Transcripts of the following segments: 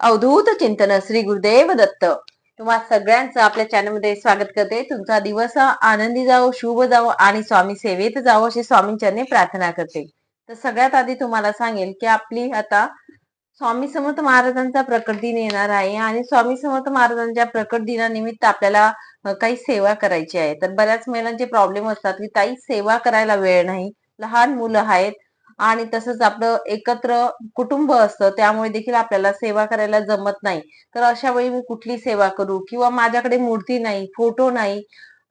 अवधूत चिंतन श्री गुरुदेव दत्त. तुम्हा सगळ्यांचं आपल्या चॅनलमध्ये स्वागत करते. तुमचा दिवस आनंदी जावो शुभ जावो आणि स्वामी सेवेत जावो अशी स्वामींच्याने प्रार्थना करते. तर सगळ्यात आधी तुम्हाला सांगेल की आपली आता स्वामी समर्थ महाराजांचा प्रकट दिन येणार आहे आणि स्वामी समर्थ महाराजांच्या प्रकट दिनानिमित्त आपल्याला काही सेवा करायची आहे. तर बऱ्याच महिलांचे प्रॉब्लेम असतात की ताई सेवा करायला वेळ नाही. लहान मुलं आहेत आणि तसंच आपलं एकत्र कुटुंब असतं त्यामुळे देखील आपल्याला सेवा करायला जमत नाही. तर अशा वेळी मी कुठली सेवा करू? किंवा माझ्याकडे मूर्ती नाही फोटो नाही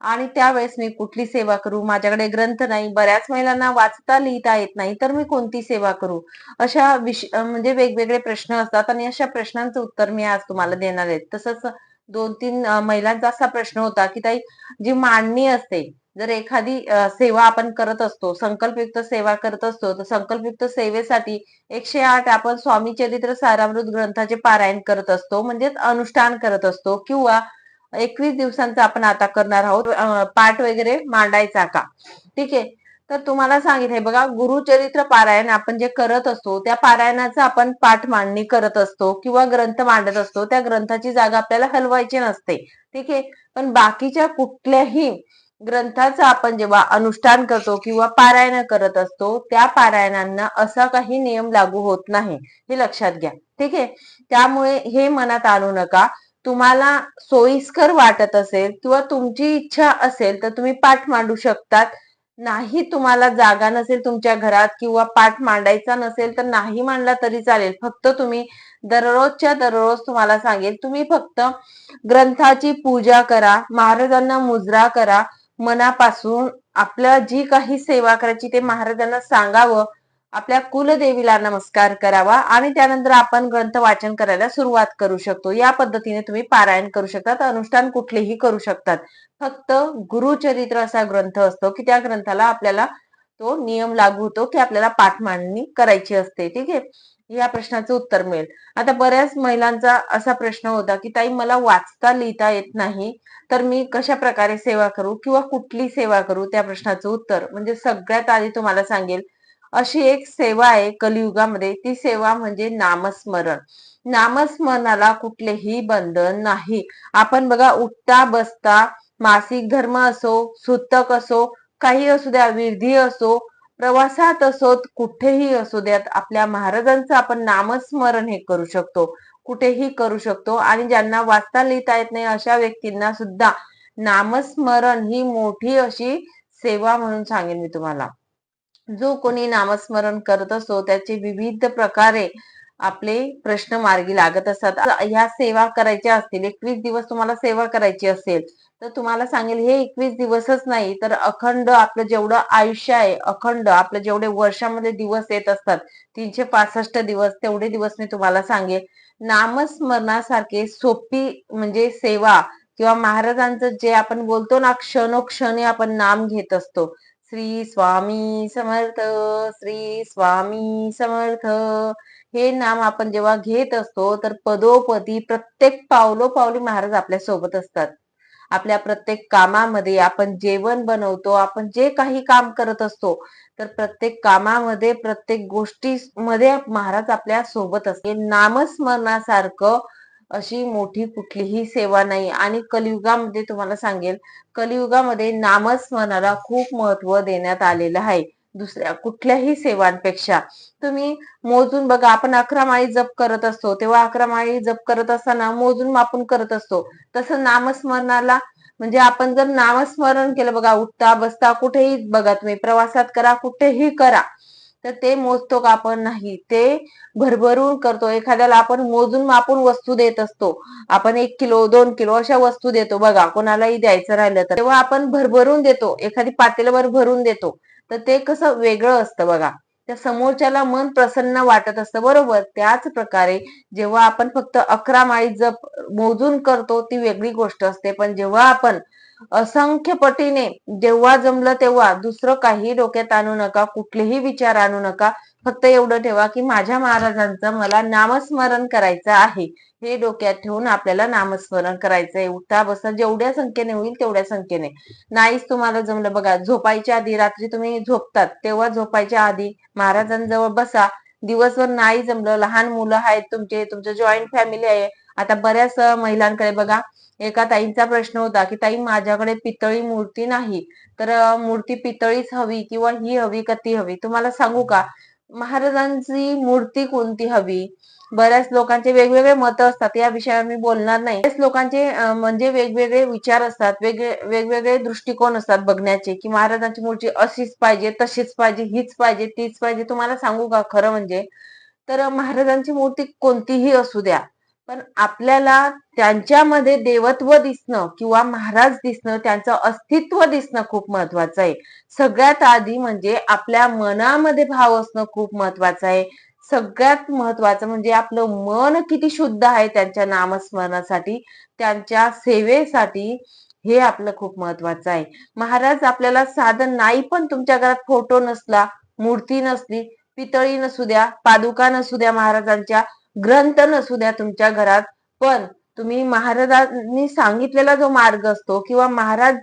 आणि त्यावेळेस मी कुठली सेवा करू? माझ्याकडे ग्रंथ नाही बऱ्याच महिलांना वाचता लिहिता येत नाही तर मी कोणती सेवा करू? अशा विष म्हणजे वेगवेगळे प्रश्न असतात आणि अशा प्रश्नांचं उत्तर मी आज तुम्हाला देणार आहे. तसंच दोन तीन महिलांचा असा प्रश्न होता की ताई जी मांडणी असते जर एखादी सेवा आपण करत असतो संकल्पयुक्त सेवा करत असतो तर संकल्पयुक्त सेवेसाठी एकशे आठ आपण स्वामी चरित्र सारामृत ग्रंथाचे पारायण करत असतो म्हणजेच अनुष्ठान करत असतो किंवा एकवीस दिवसांचा आपण आता करणार आहोत पाठ वगैरे मांडायचा का? ठीक आहे. तर तुम्हाला सांगितलंय बघा गुरुचरित्र पारायण आपण जे करत असतो त्या पारायणाचा आपण पाठ मांडणी करत असतो किंवा ग्रंथ मांडत असतो त्या ग्रंथाची जागा आपल्याला हलवायची नसते. ठीक आहे. पण बाकीच्या कुठल्याही ग्रंथाचं आपण जेव्हा अनुष्ठान करतो किंवा पारायण करत असतो त्या पारायणांना असा काही नियम लागू होत नाही. हे लक्षात घ्या. ठीक आहे? त्यामुळे हे मनात आणू नका. तुम्हाला सोयीस्कर वाटत असेल किंवा तुमची इच्छा असेल तर तुम्ही पाठ मांडू शकतात. नाही तुम्हाला जागा नसेल तुमच्या घरात किंवा पाठ मांडायचा नसेल तर नाही मांडला तरी चालेल. फक्त तुम्ही दररोजच्या दररोज तुम्हाला सांगेल तुम्ही फक्त ग्रंथाची पूजा करा महाराजांना मुजरा करा मनापासून आपल्या जी काही सेवा करायची ते महाराजांना सांगावं आपल्या कुलदेवीला नमस्कार करावा आणि त्यानंतर आपण ग्रंथ वाचन करायला सुरुवात करू शकतो. या पद्धतीने तुम्ही पारायण करू शकतात अनुष्ठान कुठलेही करू शकतात. फक्त गुरुचरित्र असा ग्रंथ असतो की त्या ग्रंथाला आपल्याला तो नियम लागू होतो की आपल्याला पाठ मांडणी करायची असते. ठीक आहे? या प्रश्नाचं उत्तर मिळेल. आता बऱ्याच महिलांचा असा प्रश्न होता की ताई मला वाचता लिहिता येत नाही तर मी कशा प्रकारे सेवा करू किंवा कुठली सेवा करू? त्या प्रश्नाचं उत्तर. म्हणजे सगळ्यात आधी तुम्हाला सांगेल अशी एक सेवा आहे कलियुगामध्ये. ती सेवा म्हणजे नामस्मरण. नामस्मरणाला कुठलेही बंधन नाही. आपण बघा उठता बसता मासिक धर्म असो सुतक असो काही असू द्या विधी असो प्रवासात असोत कुठेही असू द्यात आपल्या महाराजांचं आपण नामस्मरण हे करू शकतो. कुठेही करू शकतो. आणि ज्यांना वाचता लिहिता येत नाही अशा व्यक्तींना सुद्धा नामस्मरण ही मोठी अशी सेवा म्हणून सांगेन मी तुम्हाला. जो कोणी नामस्मरण करत असतो त्याचे विविध प्रकारे आपले प्रश्न मार्गी लागत असतात. ह्या सेवा करायच्या असतील एकवीस दिवस तुम्हाला सेवा करायची असेल तर तुम्हाला सांगेल हे एकवीस दिवसच नाही तर अखंड आपलं जेवढं आयुष्य आहे अखंड आपलं जेवढे वर्षामध्ये दिवस येत असतात तीनशे पासष्ट दिवस तेवढे दिवस मी तुम्हाला सांगेल नामस्मरणासारखे सोपी म्हणजे सेवा किंवा महाराजांचं जे आपण बोलतो ना क्षणोक्षणी आपण नाम घेत असतो श्री स्वामी समर्थ श्री स्वामी समर्थ. हे नाम आपण जेव्हा घेत असतो तर पदोपदी प्रत्येक पावलो पावली महाराज आपल्यासोबत असतात. आपल्या प्रत्येक कामामध्ये आपण जेवण बनवतो आपण जे काही काम करत असतो तर प्रत्येक कामामध्ये प्रत्येक गोष्टी मध्ये महाराज आपल्यासोबत असते नामस्मरणासारखं अशी मोठी कुठलीही सेवा नाही. आणि कलियुगामध्ये तुम्हाला सांगेल कलियुगामध्ये नामस्मरणाला खूप महत्त्व देण्यात आलेलं आहे दुसऱ्या कुठल्याही सेवांपेक्षा. तुम्ही मोजून बघा आपण अकरा माळी जप करत असतो तेव्हा अकरा माळी जप करत असताना मोजून मापून करत असतो. तसं नामस्मरणाला म्हणजे आपण जर नामस्मरण केलं बघा उठता बसता कुठेही बघा तुम्ही प्रवासात करा कुठेही करा. तर ते मोजतो का आपण नाही. ते भरभरून करतो. एखाद्याला आपण मोजून मापून वस्तू देत असतो. आपण एक किलो दोन किलो अशा वस्तू देतो. बघा कोणालाही द्यायचं राहिलं तर. तेव्हा आपण भरभरून देतो. एखादी पातेल्यावर भरून देतो. तर ते कसं वेगळं असतं बघा. त्या समोरच्याला मन प्रसन्न वाटत असतं. बरोबर? त्याच प्रकारे जेव्हा आपण फक्त अकरा माळी जप मोजून करतो ती वेगळी गोष्ट असते. पण जेव्हा आपण असंख्य पटीने जेव्हा जमलं तेव्हा दुसरं काही डोक्यात आणू नका कुठलेही विचार आणू नका. फक्त एवढं ठेवा की माझ्या महाराजांचं मला नामस्मरण करायचं आहे. हे डोक्यात ठेवून आपल्याला नामस्मरण करायचंय. उठता बसा जेवढ्या संख्येने होईल तेवढ्या संख्येने. नाहीच तुम्हाला जमलं बघा झोपायच्या आधी रात्री तुम्ही झोपतात तेव्हा झोपायच्या आधी महाराजांजवळ बसा. दिवसभर नाही जमलं लहान मुलं आहेत तुमचे तुमचं जॉईंट फॅमिली आहे. आता बऱ्याच महिलांकडे बघा. एका ताईंचा प्रश्न होता की ताई माझ्याकडे पितळी मूर्ती नाही तर मूर्ती पितळीच हवी किंवा ही हवी का ती हवी? तुम्हाला सांगू का? महाराजांची मूर्ती कोणती हवी? बऱ्याच लोकांचे वेगवेगळे मत असतात या विषयावर मी बोलणार नाही. बऱ्याच लोकांचे म्हणजे वेगवेगळे विचार असतात वेगळे वेगवेगळे दृष्टिकोन असतात बघण्याचे की महाराजांची मूर्ती अशीच पाहिजे तशीच पाहिजे हीच पाहिजे तीच पाहिजे तुम्हाला सांगू का खरं म्हणजे? तर महाराजांची मूर्ती कोणतीही असू द्या. पण आपल्याला त्यांच्यामध्ये देवत्व दिसणं किंवा महाराज दिसणं त्यांचं अस्तित्व दिसणं खूप महत्वाचं आहे. सगळ्यात आधी म्हणजे आपल्या मनामध्ये भाव असणं खूप महत्वाचं आहे. सगळ्यात महत्वाचं म्हणजे आपलं मन किती शुद्ध आहे त्यांच्या नामस्मरणासाठी त्यांच्या सेवेसाठी हे आपलं खूप महत्वाचं आहे. महाराज आपल्याला साधन नाही पण तुमच्या घरात फोटो नसला मूर्ती नसली पितळी नसू द्या पादुका नसू द्या महाराजांच्या ग्रंथ नसू द्या तुमच्या घरात पण तुम्ही महाराजांनी सांगितलेला जो मार्ग असतो किंवा महाराज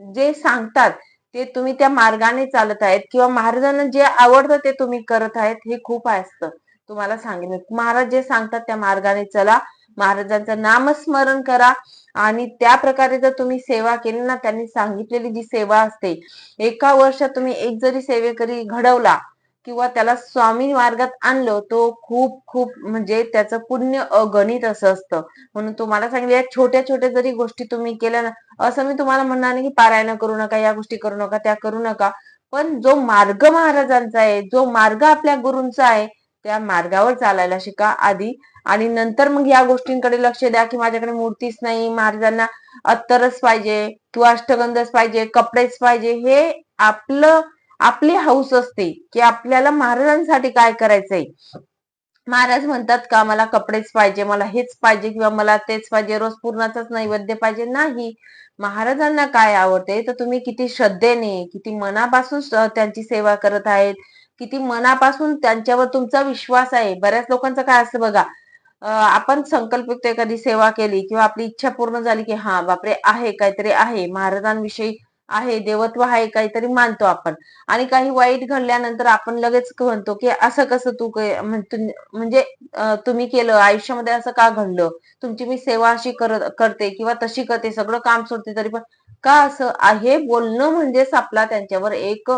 जे सांगतात ते तुम्ही त्या मार्गाने चालत आहेत किंवा महाराजांना जे आवडतं ते तुम्ही करत आहेत हे खूप असतं. तुम्हाला सांगेन. महाराज जे सांगतात त्या मार्गाने चला महाराजांचं नामस्मरण करा आणि त्या प्रकारे जर तुम्ही सेवा केली ना त्यांनी सांगितलेली जी सेवा असते एका वर्षात तुम्ही एक जरी सेवेकरी घडवला किंवा त्याला स्वामी मार्गात आणलं तो खूप खूप म्हणजे त्याचं पुण्य अगणित असं असतं. म्हणून तुम्हाला सांगितलं या छोट्या छोट्या जरी गोष्टी तुम्ही केल्या ना असं मी तुम्हाला म्हणणार नाही की पारायण करू नका या गोष्टी करू नका त्या करू नका. पण जो मार्ग महाराजांचा आहे जो मार्ग आपल्या गुरूंचा आहे त्या मार्गावर चालायला शिका आधी. आणि नंतर मग या गोष्टींकडे लक्ष द्या की माझ्याकडे मूर्तीच नाही महाराजांना अत्तरच पाहिजे किंवा अष्टगंधच पाहिजे कपडेच पाहिजे हे आपलं आपली हौस असते की आपल्याला महाराजांसाठी काय करायचंय? महाराज म्हणतात का मला कपडेच पाहिजे मला हेच पाहिजे किंवा मला तेच पाहिजे रोज पूर्णाचाच नैवेद्य पाहिजे. नाही. महाराजांना काय आवडते? तर तुम्ही किती श्रद्धेने किती मनापासून त्यांची सेवा करत आहेत किती मनापासून त्यांच्यावर तुमचा विश्वास आहे. बऱ्याच लोकांचं काय असतं बघा आपण संकल्पित एखादी सेवा केली किंवा आपली इच्छा पूर्ण झाली की हा बापरे आहे काहीतरी आहे. महाराजांविषयी आहे देवत्व आहे काहीतरी मानतो आपण. आणि काही वाईट घडल्यानंतर आपण लगेच म्हणतो की असं कसं तू म्हणजे तुम्ही केलं आयुष्यामध्ये असं का घडलं? तुमची मी सेवा अशी करत करते किंवा तशी करते सगळं काम सोडते तरी पण का असं? आहे बोलणं म्हणजेच आपला त्यांच्यावर एक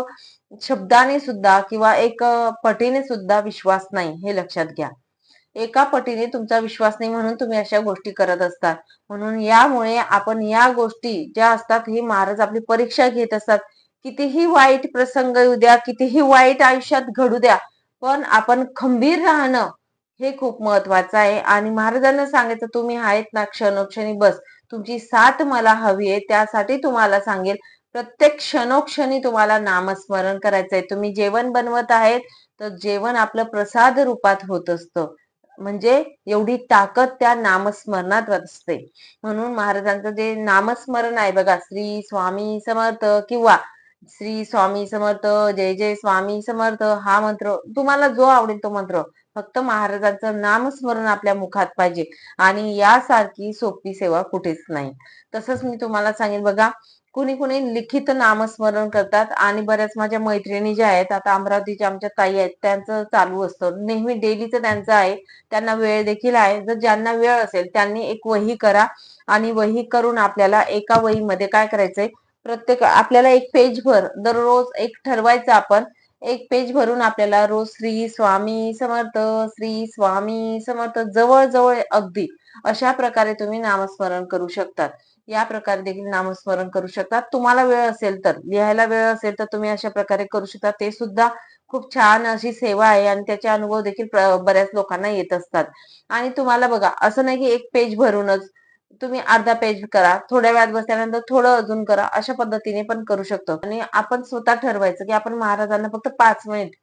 शब्दाने सुद्धा किंवा एक पटीने सुद्धा विश्वास नाही हे लक्षात घ्या. एका पटीने तुमचा विश्वास नाही म्हणून तुम्ही अशा गोष्टी करत असतात. म्हणून यामुळे आपण या गोष्टी ज्या असतात ही महाराज आपली परीक्षा घेत असतात. कितीही वाईट प्रसंग येऊ द्या कितीही वाईट आयुष्यात घडू द्या पण आपण खंबीर राहणं हे खूप महत्वाचं आहे. आणि महाराजांना सांगायचं तुम्ही आहेत ना क्षणोक्षणी बस. तुमची साथ मला हवी आहे त्यासाठी तुम्हाला सांगेल. प्रत्येक क्षणोक्षणी तुम्हाला नामस्मरण करायचं आहे तुम्ही जेवण बनवत आहेत तर जेवण आपलं प्रसाद रूपात होत असतं. म्हणजे एवढी ताकद त्या नामस्मरणात असते. म्हणून महाराजांचं जे नामस्मरण आहे बघा श्री स्वामी समर्थ किंवा श्री स्वामी समर्थ जय जय स्वामी समर्थ हा मंत्र तुम्हाला जो आवडेल तो मंत्र फक्त महाराजांचं नामस्मरण आपल्या मुखात पाहिजे. आणि यासारखी सोपी सेवा कुठेच नाही. तसंच मी तुम्हाला सांगेन बघा कुणी कुणी लिखित नामस्मरण करतात. आणि बऱ्याच माझ्या मैत्रिणी ज्या आहेत आता अमरावतीच्या आमच्या ताई आहेत त्यांचं चालू असतं. नेहमी डेलीचं त्यांचं आहे. त्यांना वेळ देखील आहे. जर ज्यांना वेळ असेल त्यांनी एक वही करा. आणि वही करून आपल्याला एका वहीमध्ये काय करायचंय? प्रत्येक आपल्याला एक पेज भर दररोज एक ठरवायचं आपण. एक पेज भरून आपल्याला रोज श्री स्वामी समर्थ श्री स्वामी समर्थ जवळ जवळ अगदी अशा प्रकारे तुम्ही नामस्मरण करू शकतात. या प्रकारे देखील नामस्मरण करू शकतात. तुम्हाला वेळ असेल तर लिहायला वेळ असेल तर तुम्ही अशा प्रकारे करू शकता. ते सुद्धा खूप छान अशी सेवा आहे आणि त्याचे अनुभव देखील बऱ्याच लोकांना येत असतात. आणि तुम्हाला बघा असं नाही की एक पेज भरूनच तुम्ही अर्धा पेज करा थोड्या वेळात बसल्यानंतर थोडं अजून करा अशा पद्धतीने पण करू शकतो. आणि आपण स्वतः ठरवायचं की आपण महाराजांना फक्त पाच मिनिट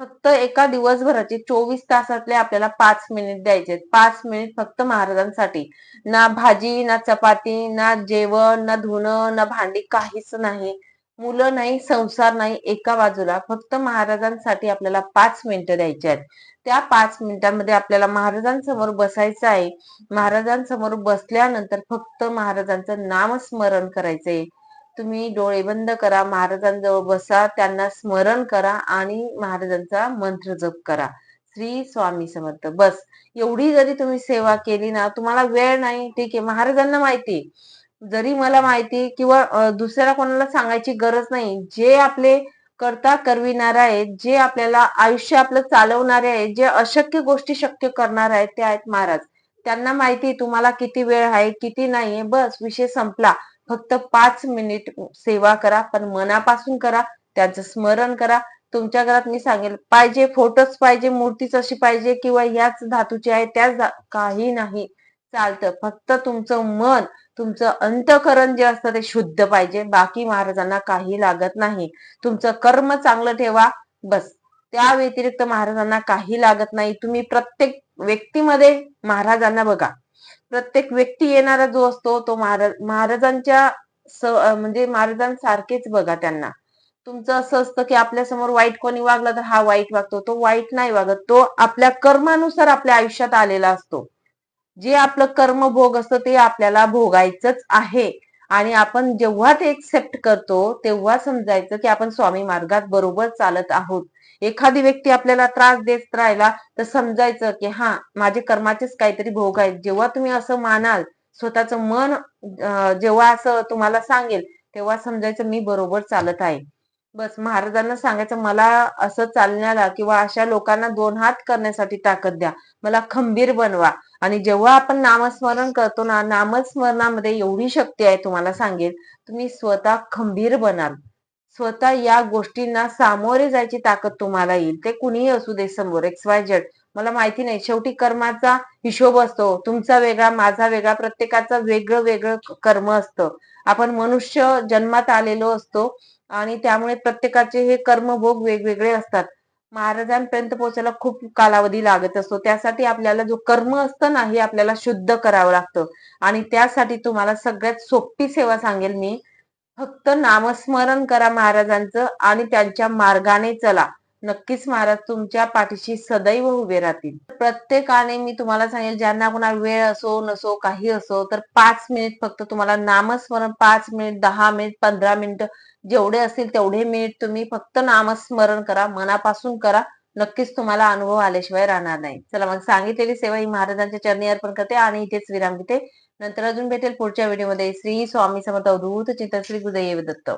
फक्त एका दिवसभराचे चोवीस तासातले आपल्याला पाच मिनिट द्यायचे पाच मिनिट फक्त महाराजांसाठी. ना भाजी ना चपाती ना जेवण ना धुणं ना भांडी काहीच नाही. मुलं नाही संसार नाही एका बाजूला फक्त महाराजांसाठी आपल्याला पाच मिनिटं द्यायची आहेत. त्या पाच मिनिटांमध्ये आपल्याला महाराजांसमोर बसायचं आहे. महाराजांसमोर बसल्यानंतर फक्त महाराजांचं नामस्मरण करायचंय. तुम्ही डोळे बंद करा महाराजांजवळ बसा त्यांना स्मरण करा आणि महाराजांचा मंत्र जप करा. श्री स्वामी समर्थ. बस. एवढी जरी तुम्ही सेवा केली ना तुम्हाला वेळ नाही. ठीक आहे महाराजांना माहिती जरी मला माहिती किंवा दुसऱ्याला कोणाला सांगायची गरज नाही. जे आपले करता करविणार आहेत जे आपल्याला आयुष्य आपलं चालवणारे आहेत जे अशक्य गोष्टी शक्य करणार आहेत ते आहेत महाराज. त्यांना माहिती तुम्हाला किती वेळ आहे किती नाहीये बस. विषय संपला. फक्त पाच मिनिट सेवा करा पण मनापासून करा त्याचं स्मरण करा. तुमच्या घरात मी सांगेल पाहिजे फोटोच पाहिजे मूर्तीच अशी पाहिजे किंवा याच धातूची आहे त्याच काही नाही. चालतं. फक्त तुमचं मन तुमचं अंतकरण जे असतं ते शुद्ध पाहिजे. बाकी महाराजांना काही लागत नाही. तुमचं कर्म चांगलं ठेवा बस. त्या व्यतिरिक्त महाराजांना काही लागत नाही. तुम्ही प्रत्येक व्यक्तीमध्ये महाराजांना बघा. प्रत्येक व्यक्ती येणारा जो असतो तो महाराज महाराजांच्या म्हणजे महाराजांसारखेच बघा त्यांना. तुमचं असं असतं की आपल्यासमोर वाईट कोणी वागला तर हा वाईट वागतो तो वाईट नाही वागत. तो आपल्या कर्मानुसार आपल्या आयुष्यात आलेला असतो. जे आपलं कर्मभोग असतं ते आपल्याला भोगायचंच आहे. आणि आपण जेव्हा ते एक्सेप्ट करतो तेव्हा समजायचं की आपण स्वामी मार्गात बरोबर चालत आहोत. एखादी व्यक्ती आपल्याला त्रास देत राहिला तर समजायचं की हा माझे कर्माचेच काहीतरी भोग आहेत. जेव्हा तुम्ही असं मानाल स्वतःचं मन जेव्हा असं तुम्हाला सांगेल तेव्हा समजायचं मी बरोबर चालत आहे. बस महाराजांना सांगायचं मला असं चालण्याला किंवा अशा लोकांना दोन हात करण्यासाठी ताकद द्या. मला खंबीर बनवा. आणि जेव्हा आपण नामस्मरण करतो ना नामस्मरणामध्ये एवढी शक्ती आहे तुम्हाला सांगेल तुम्ही स्वतः खंबीर बनाल. स्वतः या गोष्टींना सामोरे जायची ताकद तुम्हाला येईल. ते कुणीही असू दे समोर एक्स वाय झेड मला माहिती नाही शेवटी कर्माचा हिशोब असतो. तुमचा वेगळा माझा वेगळा प्रत्येकाचा वेगळं वेगळं कर्म असतं. आपण मनुष्य जन्मात आलेलो असतो. आणि त्यामुळे प्रत्येकाचे हे कर्मभोग वेगवेगळे असतात. महाराजांपर्यंत पोहोचायला खूप कालावधी लागत असतो. त्यासाठी आपल्याला जो कर्म असतं ना हे आपल्याला शुद्ध करावं लागतं. आणि त्यासाठी तुम्हाला सगळ्यात सोपी सेवा सांगेल मी. फक्त नामस्मरण करा महाराजांचं आणि त्यांच्या मार्गाने चला. नक्कीच महाराज तुमच्या पाठीशी सदैव उभे राहतील. प्रत्येकाने मी तुम्हाला सांगेल ज्यांना कोणा वेळ असो नसो काही असो तर पाच मिनिट फक्त तुम्हाला नामस्मरण पाच मिनिट दहा मिनिट पंधरा मिनिट जेवढे असतील तेवढे मिनिट तुम्ही फक्त नामस्मरण करा मनापासून करा. नक्कीच तुम्हाला अनुभव आल्याशिवाय राहणार नाही. चला मग सांगितलेली सेवा ही महाराजांच्या चरणी अर्पण करते आणि इथेच विराम घेते. नंतर अजून भेटेल पुढच्या व्हिडिओमध्ये. श्री स्वामी समर्थ अवधूत चिंतन श्री गुरुदेव दत्त.